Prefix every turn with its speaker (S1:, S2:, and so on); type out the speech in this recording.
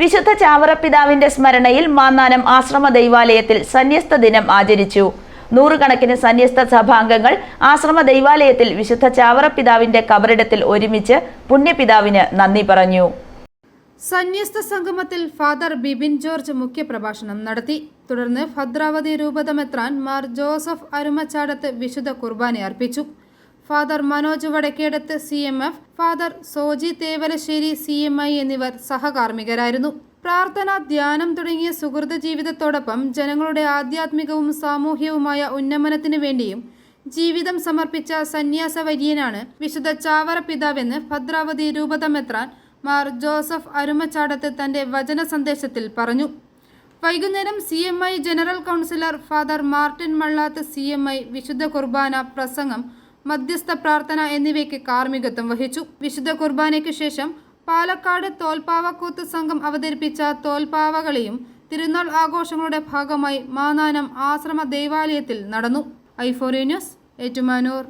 S1: വിശുദ്ധ ചാവറപ്പിതാവിന്റെ സ്മരണയിൽ മാന്നാനം ആശ്രമ ദൈവാലയത്തിൽ സന്യസ്ത ദിനം ആചരിച്ചു. നൂറുകണക്കിന് സന്യസ്ത സഭാംഗങ്ങൾ ആശ്രമ ദൈവാലയത്തിൽ വിശുദ്ധ ചാവറപ്പിതാവിന്റെ കബറിടത്തിൽ ഒരുമിച്ച് പുണ്യപിതാവിന് നന്ദി പറഞ്ഞു.
S2: സന്യസ്ത സംഗമത്തിൽ ഫാദർ ബിബിൻ ജോർജ് മുഖ്യപ്രഭാഷണം നടത്തി. തുടർന്ന് ഭദ്രാവതി രൂപതമെത്രാൻ മാർ ജോസഫ് അരുമച്ചാടത്ത് വിശുദ്ധ കുർബാന അർപ്പിച്ചു. Father Manoj Vadakkedath C M F father Soji Thevalassery C M I എന്നിവർ സഹകാർമ്മികരായിരുന്നു. പ്രാർത്ഥന ധ്യാനം തുടങ്ങിയ സുഹൃത ജീവിതത്തോടൊപ്പം ജനങ്ങളുടെ ആധ്യാത്മികവും സാമൂഹ്യവുമായ ഉന്നമനത്തിനു വേണ്ടിയും ജീവിതം സമർപ്പിച്ച സന്യാസ വര്യനാണ് വിശുദ്ധ ചാവറ പിതാവെന്ന് ഭദ്രാവതി രൂപതമെത്രാൻ മാർ ജോസഫ് അരുമച്ചാടത്ത് തന്റെ വചന സന്ദേശത്തിൽ പറഞ്ഞു. വൈകുന്നേരം C M I general councillor father Martin Mallath C M I വിശുദ്ധ കുർബാന പ്രസംഗം മധ്യസ്ഥ പ്രാർത്ഥന എന്നിവയ്ക്ക് കാർമ്മികത്വം വഹിച്ചു. വിശുദ്ധ കുർബാനയ്ക്ക് ശേഷം പാലക്കാട് തോൽപ്പാവക്കൂത്ത് സംഘം അവതരിപ്പിച്ച തോൽപ്പാവകളെയും തിരുനാൾ ആഘോഷങ്ങളുടെ ഭാഗമായി മാനാനം ആശ്രമ ദേവാലയത്തിൽ നടന്നു. ഐഫോറിയ ന്യൂസ് ഏറ്റുമാനൂർ.